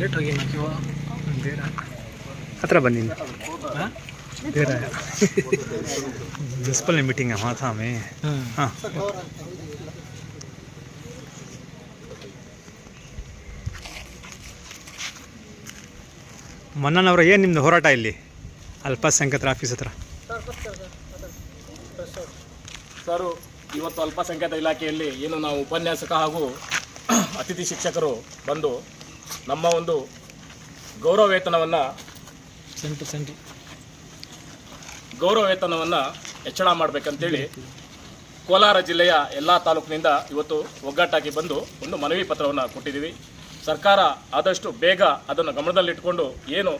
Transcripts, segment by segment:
Late ಹೋಗಿ ಹತ್ರ ಬನ್ನಿ. ಬೇಡ ಮುನ್ಸಿಪಲ್ ಮೀಟಿಂಗ್ ಮಾತಾಮಿ. ಹಾಂ. ಮನ್ನನವರ ಏನು ನಿಮ್ಮದು ಹೋರಾಟ ಇಲ್ಲಿ? ಅಲ್ಪಸಂಖ್ಯಾತರ ಆಫೀಸ್ ಹತ್ರ. ಸರ್ ಇವತ್ತು ಅಲ್ಪಸಂಖ್ಯಾತ ಇಲಾಖೆಯಲ್ಲಿ ಏನು ನಾವು ಉಪನ್ಯಾಸಕ ಹಾಗೂ ಅತಿಥಿ ಶಿಕ್ಷಕರು ಬಂದು ನಮ್ಮ ಒಂದು ಗೌರವ ವೇತನವನ್ನು ಗೌರವ ವೇತನವನ್ನು ಹೆಚ್ಚಳ ಮಾಡಬೇಕಂತೇಳಿ ಕೋಲಾರ ಜಿಲ್ಲೆಯ ಎಲ್ಲ ತಾಲೂಕಿನಿಂದ ಇವತ್ತು ಒಗ್ಗಟ್ಟಾಗಿ ಬಂದು ಒಂದು ಮನವಿ ಪತ್ರವನ್ನು ಕೊಟ್ಟಿದ್ದೀವಿ. ಸರ್ಕಾರ ಆದಷ್ಟು ಬೇಗ ಅದನ್ನು ಗಮನದಲ್ಲಿಟ್ಟುಕೊಂಡು ಏನು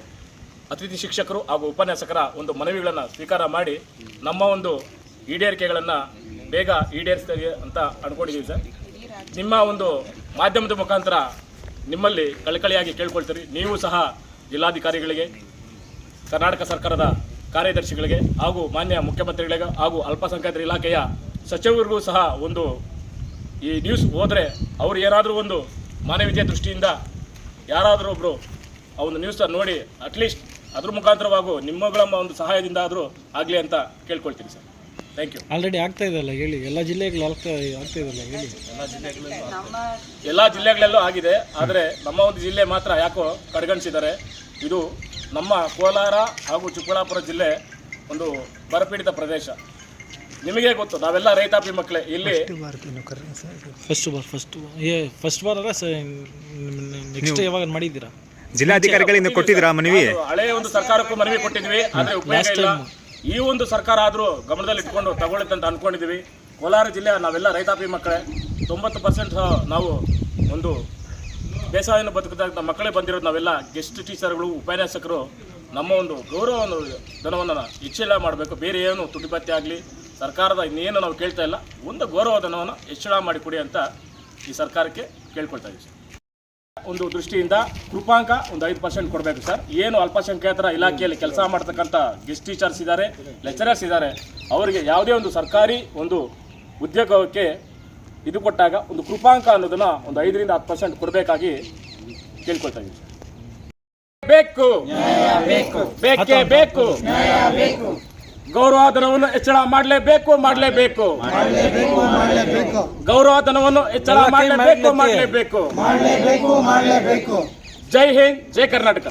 ಅತಿಥಿ ಶಿಕ್ಷಕರು ಹಾಗೂ ಉಪನ್ಯಾಸಕರ ಒಂದು ಮನವಿಗಳನ್ನು ಸ್ವೀಕಾರ ಮಾಡಿ ನಮ್ಮ ಒಂದು ಈಡೇರಿಕೆಗಳನ್ನು ಬೇಗ ಈಡೇರಿಸ್ತೇವೆ ಅಂತ ಅನ್ಕೊಂಡಿದ್ದೀವಿ ಸರ್. ನಿಮ್ಮ ಒಂದು ಮಾಧ್ಯಮದ ಮುಖಾಂತರ ನಿಮ್ಮಲ್ಲಿ ಕಳಕಳಿಯಾಗಿ ಕೇಳ್ಕೊಳ್ತೀರಿ. ನೀವು ಸಹ ಜಿಲ್ಲಾಧಿಕಾರಿಗಳಿಗೆ, ಕರ್ನಾಟಕ ಸರ್ಕಾರದ ಕಾರ್ಯದರ್ಶಿಗಳಿಗೆ ಹಾಗೂ ಮಾನ್ಯ ಮುಖ್ಯಮಂತ್ರಿಗಳಿಗೆ ಹಾಗೂ ಅಲ್ಪಸಂಖ್ಯಾತರ ಇಲಾಖೆಯ ಸಚಿವರಿಗೂ ಸಹ ಒಂದು ಈ ನ್ಯೂಸ್ ಹೋದರೆ ಅವರು ಏನಾದರೂ ಒಂದು ಮಾನವೀಯತೆ ದೃಷ್ಟಿಯಿಂದ ಯಾರಾದರೂ ಒಬ್ಬರು ಆ ಒಂದು ನ್ಯೂಸ್ ನೋಡಿ ಅಟ್ಲೀಸ್ಟ್ ಅದ್ರ ಮುಖಾಂತರವಾಗೂ ನಿಮ್ಮಗಳ ಒಂದು ಸಹಾಯದಿಂದ ಆದರೂ ಆಗಲಿ ಅಂತ ಕೇಳ್ಕೊಳ್ತೀನಿ ಸರ್. ಥ್ಯಾಂಕ್ ಯು ಆಲ್ರೆಡಿ ಆಗ್ತಾ ಇದೆಯಲ್ಲ ಹೇಳಿ. ಎಲ್ಲ ಜಿಲ್ಲೆಗಳು ಆಗ್ತಾ ಆಗ್ತಾ ಇದೆಲ್ಲ ಹೇಳಿ. ಎಲ್ಲ ಜಿಲ್ಲೆಗಳಲ್ಲೂ ಆಗಿದೆ ಆದರೆ ನಮ್ಮ ಒಂದು ಜಿಲ್ಲೆ ಮಾತ್ರ ಯಾಕೋ ಕಡೆಗಣಿಸಿದ್ದಾರೆ. ಇದು ನಮ್ಮ ಕೋಲಾರ ಹಾಗೂ ಚಿಕ್ಕಬಳ್ಳಾಪುರ ಜಿಲ್ಲೆ ಒಂದು ಬರಪೀಡಿತ ಪ್ರದೇಶ. ನಿಮಗೆ ಗೊತ್ತು ನಾವೆಲ್ಲ ರೈತಾಪಿ ಮಕ್ಕಳೇ. ಇಲ್ಲಿ ಫಸ್ಟ್ ಬಾರ್ ಫಸ್ಟ್ ಏ ಫಸ್ಟ್ ಬಾರ್ ಅಲ್ಲ ನೆಕ್ಸ್ಟ್ ಯಾವಾಗ ಮಾಡಿದ್ದೀರಾ? ಜಿಲ್ಲಾಧಿಕಾರಿಗಳಿಂದ ಕೊಟ್ಟಿದ್ದೀರಾ ಮನವಿ? ಹಳೆಯ ಒಂದು ಸರ್ಕಾರಕ್ಕೂ ಮನವಿ ಕೊಟ್ಟಿದ್ವಿ ಆದರೆ ಉಪಯೋಗ ಇಲ್ಲ. ಈ ಒಂದು ಸರ್ಕಾರ ಆದರೂ ಗಮನದಲ್ಲಿ ಇಟ್ಕೊಂಡು ತಗೊಳುತ್ತೆ ಅಂತ ಅಂದ್ಕೊಂಡಿದ್ದೀವಿ ಕೋಲಾರ ಜಿಲ್ಲೆ ನಾವೆಲ್ಲ ರೈತಾಪಿ ಮಕ್ಕಳೇ, ತೊಂಬತ್ತು ಪರ್ಸೆಂಟ್ ನಾವು ಒಂದು ಬೇಸಾಯವನ್ನು ಬದುಕಿದಾಗ ಮಕ್ಕಳೇ ಬಂದಿರೋದು ನಾವೆಲ್ಲ ಗೆಸ್ಟ್ ಟೀಚರ್ಗಳು ಉಪನ್ಯಾಸಕರು, ನಮ್ಮ ಒಂದು ಗೌರವವನ್ನು, ಧನವನ್ನು ಹೆಚ್ಚಳ ಮಾಡಬೇಕು. ಬೇರೆ ಏನು ತುಟಿಪತ್ತಿ ಆಗಲಿ, ಸರ್ಕಾರದ ಇನ್ನೇನು ನಾವು ಕೇಳ್ತಾ ಇಲ್ಲ. ಒಂದು ಗೌರವ, ಧನವನ್ನು ಹೆಚ್ಚಳ ಮಾಡಿಕೊಡಿ ಅಂತ ಈ ಸರ್ಕಾರಕ್ಕೆ ಕೇಳ್ಕೊಳ್ತಾ ಇದ್ದೀವಿ. ಒಂದು ದೃಷ್ಟಿಯಿಂದ ಕೃಪಾಂಕ ಒಂದು ಐದು ಪರ್ಸೆಂಟ್ ಕೊಡಬೇಕು ಸರ್. ಏನು ಅಲ್ಪಸಂಖ್ಯಾತರ ಇಲಾಖೆಯಲ್ಲಿ ಕೆಲಸ ಮಾಡ್ತಕ್ಕಂಥ ಗೆಸ್ಟ್ ಟೀಚರ್ಸ್ ಇದ್ದಾರೆ ಲೆಕ್ಚರರ್ಸ್ ಇದ್ದಾರೆ ಅವರಿಗೆ ಯಾವುದೇ ಒಂದು ಸರ್ಕಾರಿ ಒಂದು ಉದ್ಯೋಗಕ್ಕೆ ಇದು ಕೊಟ್ಟಾಗ ಒಂದು ಕೃಪಾಂಕ ಅನ್ನೋದನ್ನು ಒಂದು ಐದರಿಂದ ಹತ್ತು ಪರ್ಸೆಂಟ್ ಕೊಡಬೇಕಾಗಿ ಕೇಳ್ಕೊಳ್ತಾ ಇದ್ದೀವಿ ಸರ್. ಬೇಕು. ಬೇಕೇ. ಬೇಕು. ಗೌರವ ಧನವನ್ನು ಹೆಚ್ಚಳ ಮಾಡಲೇಬೇಕು ಮಾಡಲೇಬೇಕು. ಗೌರವಧನವನ್ನು ಹೆಚ್ಚಳ ಮಾಡಲೇಬೇಕು ಮಾಡಲೇಬೇಕು. ಜೈ ಹಿಂದ್ ಜೈ ಕರ್ನಾಟಕ.